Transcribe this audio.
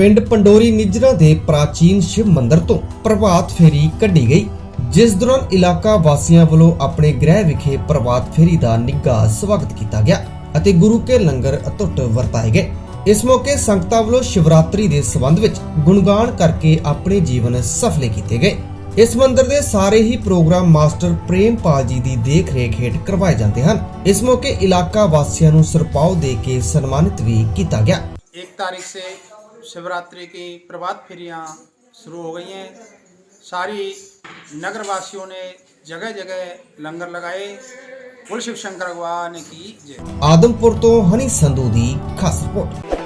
ਪਿੰਡ ਪੰਡੋਰੀ ਨਿਜਰਾ ਦੇ ਪ੍ਰਾਚੀਨ ਸ਼ਿਵ ਮੰਦਿਰ ਤੋਂ ਪ੍ਰਭਾਤ ਫੇਰੀ ਕੱਢੀ ਗਈ, ਜਿਸ ਦੌਰਾਨ ਇਲਾਕਾ ਵਾਸੀਆਂ ਵੱਲੋਂ ਆਪਣੇ ਗ੍ਰਹਿ ਵਿਖੇ ਪ੍ਰਭਾਤ ਫੇਰੀ ਦਾ ਨਿੱਘਾ ਸਵਾਗਤ ਕੀਤਾ ਗਿਆ ਅਤੇ ਗੁਰੂ ਕੇ ਲੰਗਰ ਅਟੁੱਟ ਵਰਤਾਏ ਗਏ। ਇਸ ਮੌਕੇ ਸੰਗਤਾਂ ਵੱਲੋਂ ਸ਼ਿਵਰਾਤਰੀ ਦੇ ਸਬੰਧ ਵਿੱਚ ਗੁਣਗਾਨ ਕਰਕੇ ਆਪਣੇ ਜੀਵਨ ਸਫਲੇ ਕੀਤੇ ਗਏ। ਇਸ ਮੰਦਿਰ ਦੇ ਸਾਰੇ ਹੀ ਪ੍ਰੋਗਰਾਮ ਮਾਸਟਰ ਪ੍ਰੇਮ ਪਾਲ ਜੀ ਦੀ ਦੇਖ ਰੇਖ ਹੇਠ ਕਰਵਾਏ ਜਾਂਦੇ ਹਨ। ਇਸ ਮੌਕੇ ਇਲਾਕਾ ਵਾਸੀਆਂ ਨੂੰ ਸਰਪਾਉ ਦੇ ਕੇ ਸਨਮਾਨਿਤ ਵੀ ਕੀਤਾ ਗਿਆ। 1 ਤਾਰੀਖ ਸੇ शिवरात्रि की प्रभात फेरियाँ शुरू हो गई हैं सारी नगर वासियों ने जगह जगह लंगर लगाए कुल शिव शंकर भगवान की जय आदमपुर तो हनी संधू की खास रिपोर्ट